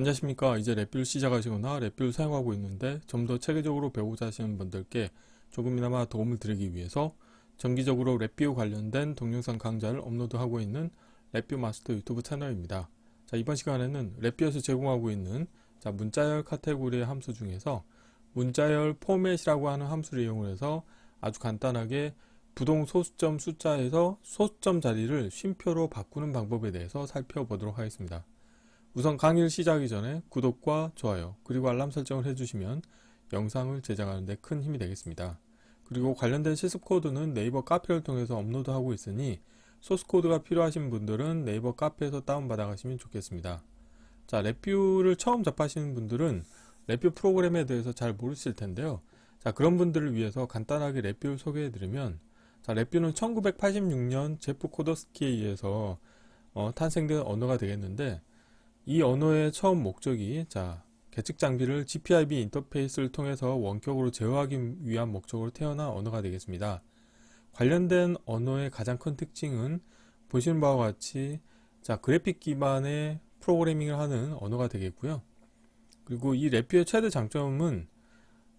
안녕하십니까. 이제 랩뷰를 시작하시거나 랩뷰를 사용하고 있는데 좀 더 체계적으로 배우고자 하시는 분들께 조금이나마 도움을 드리기 위해서 정기적으로 랩뷰 관련된 동영상 강좌를 업로드하고 있는 랩뷰 마스터 유튜브 채널입니다. 자 이번 시간에는 랩뷰에서 제공하고 있는 자 문자열 카테고리의 함수 중에서 문자열 포맷이라고 하는 함수를 이용해서 아주 간단하게 부동 소수점 숫자에서 소수점 자리를 쉼표로 바꾸는 방법에 대해서 살펴보도록 하겠습니다 우선 강의를 시작하기 전에 구독과 좋아요 그리고 알람 설정을 해주시면 영상을 제작하는 데 큰 힘이 되겠습니다. 그리고 관련된 실습 코드는 네이버 카페를 통해서 업로드하고 있으니 소스 코드가 필요하신 분들은 네이버 카페에서 다운받아 가시면 좋겠습니다. 자, 랩뷰를 처음 접하시는 분들은 랩뷰 프로그램에 대해서 잘 모르실 텐데요. 자, 그런 분들을 위해서 간단하게 랩뷰를 소개해 드리면 자, 랩뷰는 1986년 제프 코더스키에 의해서 어, 탄생된 언어가 되겠는데 이 언어의 처음 목적이 자 계측 장비를 GPIB 인터페이스를 통해서 원격으로 제어하기 위한 목적으로 태어난 언어가 되겠습니다. 관련된 언어의 가장 큰 특징은 보시는 바와 같이 자 그래픽 기반의 프로그래밍을 하는 언어가 되겠고요. 그리고 이 랩뷰의 최대 장점은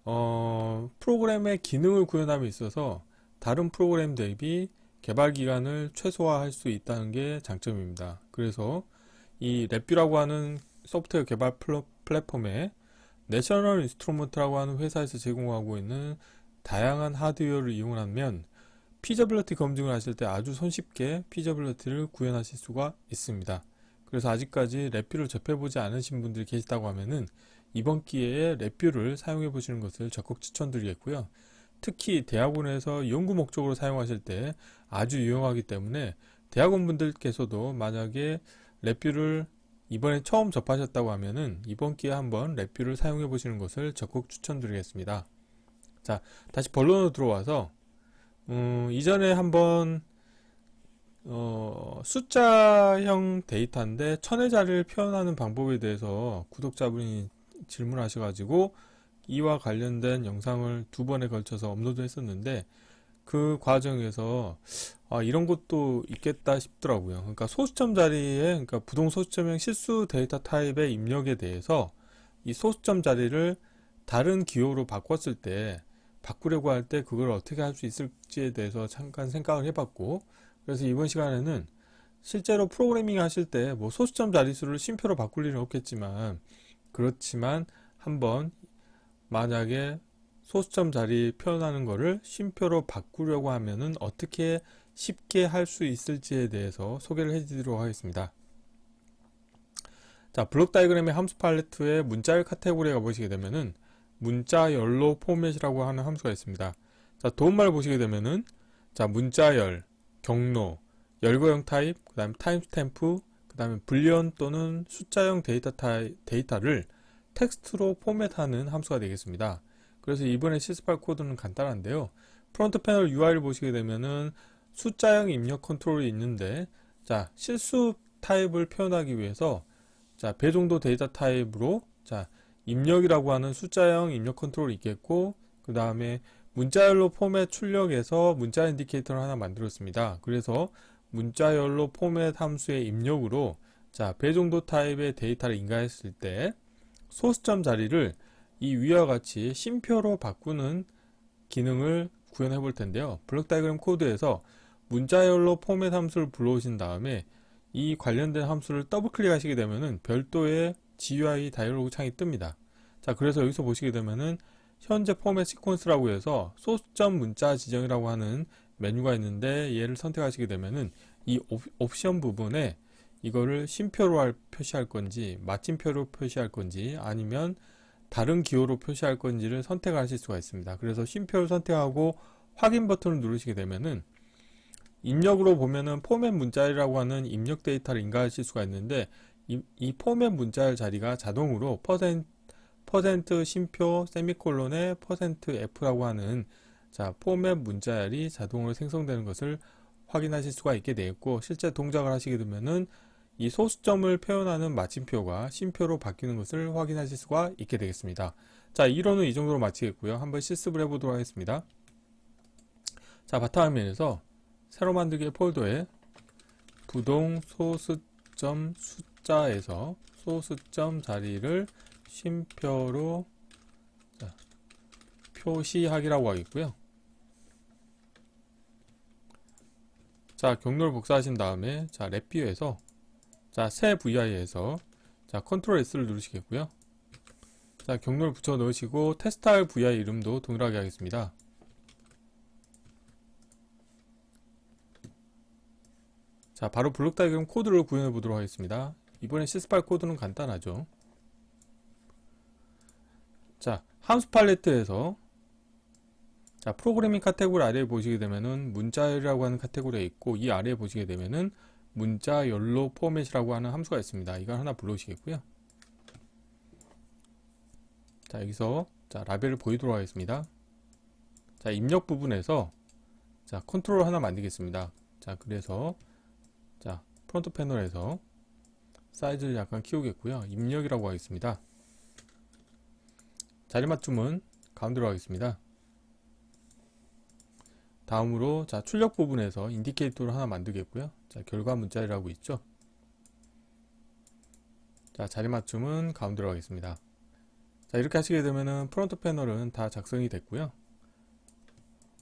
어, 프로그램의 기능을 구현함에 있어서 다른 프로그램 대비 개발 기간을 최소화할 수 있다는 게 장점입니다. 그래서 이 랩뷰라고 하는 소프트웨어 개발 플랫폼에 내셔널 인스트루먼트라고 하는 회사에서 제공하고 있는 다양한 하드웨어를 이용하면 피저빌리티 검증을 하실 때 아주 손쉽게 피저빌리티를 구현하실 수가 있습니다. 그래서 아직까지 랩뷰를 접해보지 않으신 분들이 계시다고 하면은 이번 기회에 랩뷰를 사용해 보시는 것을 적극 추천드리겠고요. 특히 대학원에서 연구 목적으로 사용하실 때 아주 유용하기 때문에 대학원 분들께서도 만약에 랩뷰를 이번에 처음 접하셨다고 하면은 이번 기회에 한번 랩뷰를 사용해 보시는 것을 적극 추천드리겠습니다. 자, 다시 본론으로 들어와서 음, 이전에 한번 어, 숫자형 데이터인데 천의 자리를 표현하는 방법에 대해서 구독자분이 질문하셔가지고 이와 관련된 영상을 두 번에 걸쳐서 업로드 했었는데 그 과정에서 아, 이런 것도 있겠다 싶더라고요. 그러니까 소수점 자리에, 그러니까 부동 소수점형 실수 데이터 타입의 입력에 대해서 이 소수점 자리를 다른 기호로 바꿨을 때, 바꾸려고 할 때 그걸 어떻게 할 수 있을지에 대해서 잠깐 생각을 해봤고, 그래서 이번 시간에는 실제로 프로그래밍 하실 때 뭐 소수점 자릿수를 쉼표로 바꿀 일은 없겠지만, 그렇지만 한번 만약에 소수점 자리 표현하는 거를 쉼표로 바꾸려고 하면은 어떻게 쉽게 할 수 있을지에 대해서 소개를 해드리도록 하겠습니다. 자, 블록 다이그램의 함수 팔레트에 문자열 카테고리에 가보시게 되면은 문자열로 포맷이라고 하는 함수가 있습니다. 자, 도움말을 보시게 되면은 자, 문자열, 경로, 열거형 타입, 그 다음에 타임스탬프, 그 다음에 불리언 또는 숫자형 데이터 타입, 데이터를 텍스트로 포맷하는 함수가 되겠습니다. 그래서 이번에 실습할 코드는 간단한데요. 프론트 패널 UI를 보시게 되면은 숫자형 입력 컨트롤이 있는데 자 실수 타입을 표현하기 위해서 자 배정도 데이터 타입으로 자 입력이라고 하는 숫자형 입력 컨트롤이 있겠고 그 다음에 문자열로 포맷 출력에서 문자 인디케이터를 하나 만들었습니다. 그래서 문자열로 포맷 함수의 입력으로 자 배정도 타입의 데이터를 인가했을 때 소수점 자리를 이 위와 같이 쉼표로 바꾸는 기능을 구현해 볼 텐데요. 블록 다이그램 코드에서 문자열로 포맷 함수를 불러오신 다음에 이 관련된 함수를 더블 클릭하시게 되면은 별도의 GUI 다이얼로그 창이 뜹니다. 자, 그래서 여기서 보시게 되면은 현재 포맷 시퀀스라고 해서 소수점 문자 지정이라고 하는 메뉴가 있는데 얘를 선택하시게 되면은 이 옵- 옵션 부분에 이거를 쉼표로 할- 표시할 건지 마침표로 표시할 건지 아니면 다른 기호로 표시할 건지를 선택하실 수가 있습니다. 그래서 쉼표를 선택하고 확인 버튼을 누르시게 되면은 입력으로 보면은 포맷 문자열이라고 하는 입력 데이터를 인가하실 수가 있는데 이, 이 포맷 문자열 자리가 자동으로 퍼센트, 쉼표 세미콜론에 퍼센트 F라고 하는 자 포맷 문자열이 자동으로 생성되는 것을 확인하실 수가 있게 되겠고 실제 동작을 하시게 되면은 이 소수점을 표현하는 마침표가 쉼표로 바뀌는 것을 확인하실 수가 있게 되겠습니다. 자, 이론은 이 정도로 마치겠고요. 한번 실습을 해보도록 하겠습니다. 자, 바탕화면에서 새로 만들기 폴더에 부동 소수점 숫자에서 소수점 자리를 쉼표로 자, 표시하기라고 하겠고요. 자, 경로를 복사하신 다음에 자, 랩뷰에서 자, 새 VI에서 자, 컨트롤 S를 누르시겠고요. 자, 경로를 붙여 넣으시고 테스트할 VI 이름도 동일하게 하겠습니다. 자, 바로 블록 다이그램 코드를 구현해 보도록 하겠습니다. 이번에 시스팔 코드는 간단하죠. 자, 함수 팔레트에서 자, 프로그래밍 카테고리 아래에 보시게 되면은 문자열이라고 하는 카테고리가 있고 이 아래에 보시게 되면은 문자 열로 포맷이라고 하는 함수가 있습니다. 이걸 하나 불러주시겠고요. 자, 여기서 자, 라벨을 보이도록 하겠습니다. 자, 입력 부분에서 자, 컨트롤 하나 만들겠습니다. 자, 그래서 자, 프론트 패널에서 사이즈를 약간 키우겠고요. 입력이라고 하겠습니다. 자리 맞춤은 가운데로 하겠습니다. 다음으로 자 출력 부분에서 인디케이터를 하나 만들겠고요. 자 결과 문자리라고 있죠. 자 자리 맞춤은 가운데로 하겠습니다. 자 이렇게 하시게 되면은 프론트 패널은 다 작성이 됐고요.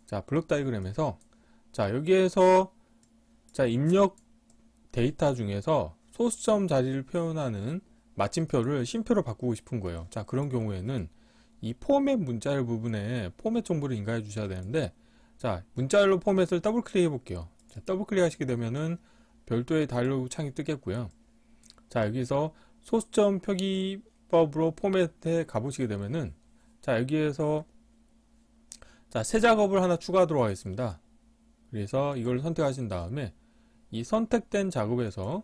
자 블록 다이그램에서 자 여기에서 자 입력 데이터 중에서 소수점 자리를 표현하는 마침표를 쉼표로 바꾸고 싶은 거예요. 자 그런 경우에는 이 포맷 문자열 부분에 포맷 정보를 인가해 주셔야 되는데 자 문자열로 포맷을 더블 클릭해 볼게요. 자, 더블 클릭 하시게 되면은 별도의 다이로그 창이 뜨겠고요. 자 여기서 소수점 표기법으로 포맷에 가보시게 되면은 자 여기에서 자 새 작업을 하나 추가하도록 하겠습니다. 그래서 이걸 선택하신 다음에 이 선택된 작업에서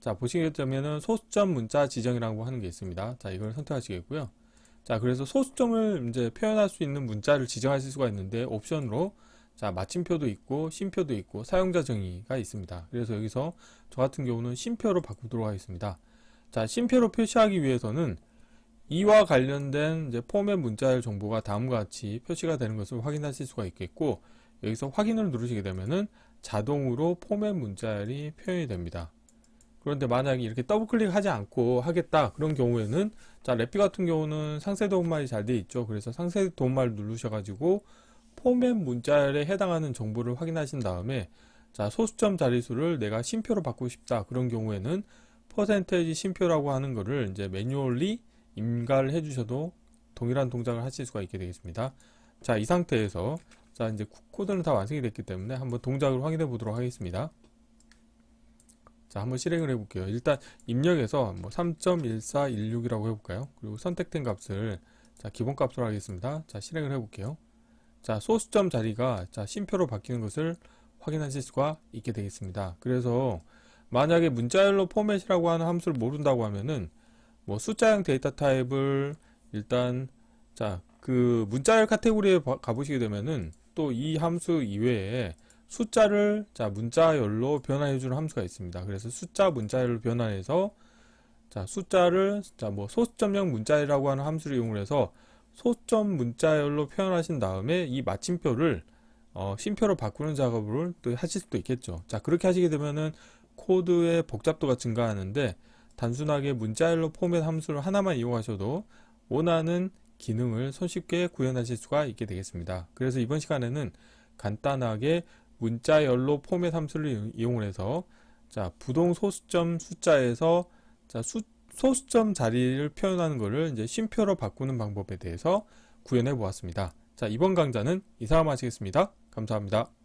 자 보시게 되면은 소수점 문자 지정이라고 하는 게 있습니다. 자 이걸 선택하시겠고요 자, 그래서 소수점을 이제 표현할 수 있는 문자를 지정하실 수가 있는데 옵션으로 자, 마침표도 있고 쉼표도 있고 사용자 정의가 있습니다. 그래서 여기서 저 같은 경우는 쉼표로 바꾸도록 하겠습니다. 자, 쉼표로 표시하기 위해서는 이와 관련된 이제 포맷 문자열 정보가 다음과 같이 표시가 되는 것을 확인하실 수가 있겠고 여기서 확인을 누르시게 되면은 자동으로 포맷 문자열이 표현이 됩니다. 그런데 만약에 이렇게 더블 클릭하지 않고 하겠다 그런 경우에는 자 랩비 같은 경우는 상세 도움말이 잘 돼 있죠. 그래서 상세 도움말 누르셔가지고 포맷 문자열에 해당하는 정보를 확인하신 다음에 자 소수점 자릿수를 내가 쉼표로 바꾸고 싶다 그런 경우에는 퍼센테이지 쉼표라고 하는 거를 이제 매뉴얼리 임가를 해주셔도 동일한 동작을 하실 수가 있게 되겠습니다. 자 이 상태에서 자 이제 코드는 다 완성이 됐기 때문에 한번 동작을 확인해 보도록 하겠습니다 자, 한번 실행을 해볼게요. 일단 입력에서 뭐 3.1416이라고 해볼까요? 그리고 선택된 값을 자 기본값으로 하겠습니다. 자 실행을 해볼게요. 자 소수점 자리가 자 쉼표로 바뀌는 것을 확인하실 수가 있게 되겠습니다. 그래서 만약에 문자열로 포맷이라고 하는 함수를 모른다고 하면은 뭐 숫자형 데이터 타입을 일단 자 그 문자열 카테고리에 가보시게 되면은 또 이 함수 이외에 숫자를 자 문자열로 변환해 주는 함수가 있습니다. 그래서 숫자 문자열로 변환해서 자 숫자를 자뭐 소수점형 문자열이라고 하는 함수를 이용해서 소점 문자열로 표현하신 다음에 이 마침표를 어, 쉼표로 바꾸는 작업을 또 하실 수도 있겠죠. 자 그렇게 하시게 되면은 코드의 복잡도가 증가하는데 단순하게 문자열로 포맷 함수를 하나만 이용하셔도 원하는 기능을 손쉽게 구현하실 수가 있게 되겠습니다. 그래서 이번 시간에는 간단하게 문자열로 포맷 함수를 이용을 해서 자 부동 소수점 숫자에서 자 수, 소수점 자리를 표현하는 것을 이제 쉼표로 바꾸는 방법에 대해서 구현해 보았습니다. 자 이번 강좌는 이상으로 마치겠습니다. 감사합니다.